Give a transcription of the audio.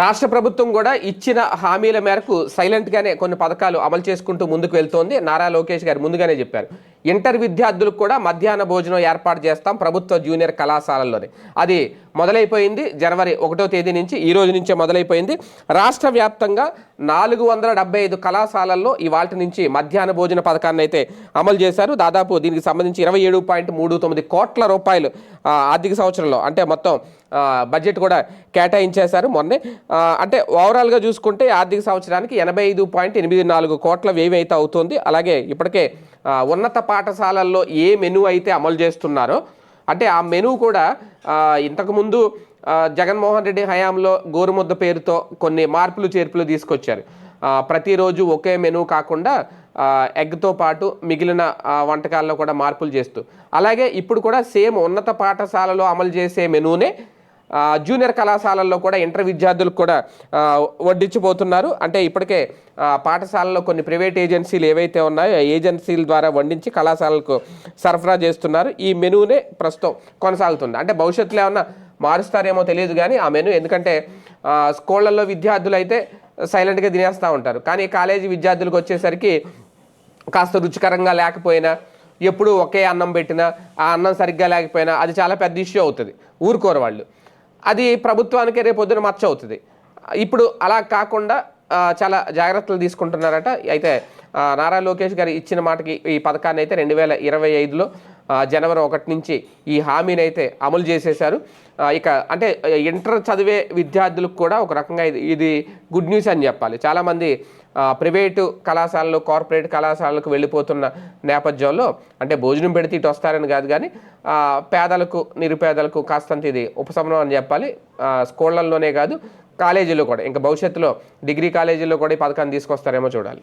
రాష్ట్ర ప్రభుత్వం కూడా ఇచ్చిన హామీల మేరకు సైలెంట్గానే కొన్ని పథకాలు అమలు చేసుకుంటూ ముందుకు వెళ్తోంది. నారా లోకేష్ గారు ముందుగానే చెప్పారు. ఇంటర్ విద్యార్థులకు కూడా మధ్యాహ్న భోజనం ఏర్పాటు చేస్తాం ప్రభుత్వ జూనియర్ కళాశాలల్లోనే. అది మొదలైపోయింది జనవరి ఒకటో తేదీ నుంచి ఈ రోజు నుంచే మొదలైపోయింది. రాష్ట్ర వ్యాప్తంగా నాలుగు వందల డెబ్బై ఐదు కళాశాలల్లో ఇవాళ నుంచి మధ్యాహ్న భోజన పథకాన్ని అయితే అమలు చేశారు. దాదాపు దీనికి సంబంధించి ఇరవై ఏడు పాయింట్ మూడు తొమ్మిది కోట్ల రూపాయలు ఆర్థిక సంవత్సరంలో అంటే మొత్తం బడ్జెట్ కూడా కేటాయించేశారు మొన్నే. అంటే ఓవరాల్గా చూసుకుంటే ఆర్థిక సంవత్సరానికి ఎనభై ఐదు పాయింట్ ఎనిమిది నాలుగు కోట్ల వ్యయం అయితే అవుతుంది. అలాగే ఇప్పటికే ఉన్నత పాఠశాలల్లో ఏ మెను అయితే అమలు చేస్తున్నారో అంటే ఆ మెను కూడా ఇంతకుముందు జగన్మోహన్ రెడ్డి హయాంలో గోరుముద్ద పేరుతో కొన్ని మార్పులు చేర్పులు తీసుకొచ్చారు. ప్రతిరోజు ఒకే మెను కాకుండా ఎగ్తో పాటు మిగిలిన వంటకాల్లో కూడా మార్పులు చేస్తూ. అలాగే ఇప్పుడు కూడా సేమ్ ఉన్నత పాఠశాలలో అమలు చేసే మెనూనే జూనియర్ కళాశాలల్లో కూడా ఇంటర్ విద్యార్థులకు కూడా వడ్డించిపోతున్నారు వడ్డించబోతున్నారు. అంటే ఇప్పటికే పాఠశాలలో కొన్ని ప్రైవేట్ ఏజెన్సీలు ఏవైతే ఉన్నాయో ఆ ఏజెన్సీల ద్వారా వండించి కళాశాలకు సరఫరా చేస్తున్నారు. ఈ మెనూనే ప్రస్తుతం కొనసాగుతుంది. అంటే భవిష్యత్తులో ఏమన్నా మారుస్తారేమో తెలియదు కానీ ఆ మెనూ. ఎందుకంటే స్కూళ్ళల్లో విద్యార్థులు అయితే సైలెంట్గా తినేస్తూ ఉంటారు. కానీ కాలేజీ విద్యార్థులకు వచ్చేసరికి కాస్త రుచికరంగా లేకపోయినా ఎప్పుడు ఒకే అన్నం పెట్టినా ఆ అన్నం సరిగ్గా లేకపోయినా అది చాలా పెద్ద ఇష్యూ అవుతుంది. ఊరుకోరు వాళ్ళు. అది ప్రభుత్వానికి రేపు పొద్దున మచ్చ అవుతుంది. ఇప్పుడు అలా కాకుండా చాలా జాగ్రత్తలు తీసుకుంటున్నారట. అయితే నారా లోకేష్ గారు ఇచ్చిన మాటకి ఈ పథకాన్ని అయితే రెండు వేల ఇరవై ఐదులో జనవరి ఒకటి నుంచి ఈ హామీని అయితే అమలు చేసేశారు. ఇక అంటే ఇంటర్ చదివే విద్యార్థులకు కూడా ఒక రకంగా ఇది ఇది గుడ్ న్యూస్ అని చెప్పాలి. చాలామంది ప్రైవేటు కళాశాలలు కార్పొరేట్ కళాశాలకు వెళ్ళిపోతున్న నేపథ్యంలో అంటే భోజనం పెడితే ఇటు వస్తారని కాదు కానీ పేదలకు నిరుపేదలకు కాస్తంత ఇది ఉపశమనం అని చెప్పాలి. ఆ, స్కూళ్ళల్లోనే కాదు కాలేజీలో కూడా. ఇంకా భవిష్యత్తులో డిగ్రీ కాలేజీలో కూడా ఈ పథకాన్ని తీసుకొస్తారేమో చూడాలి.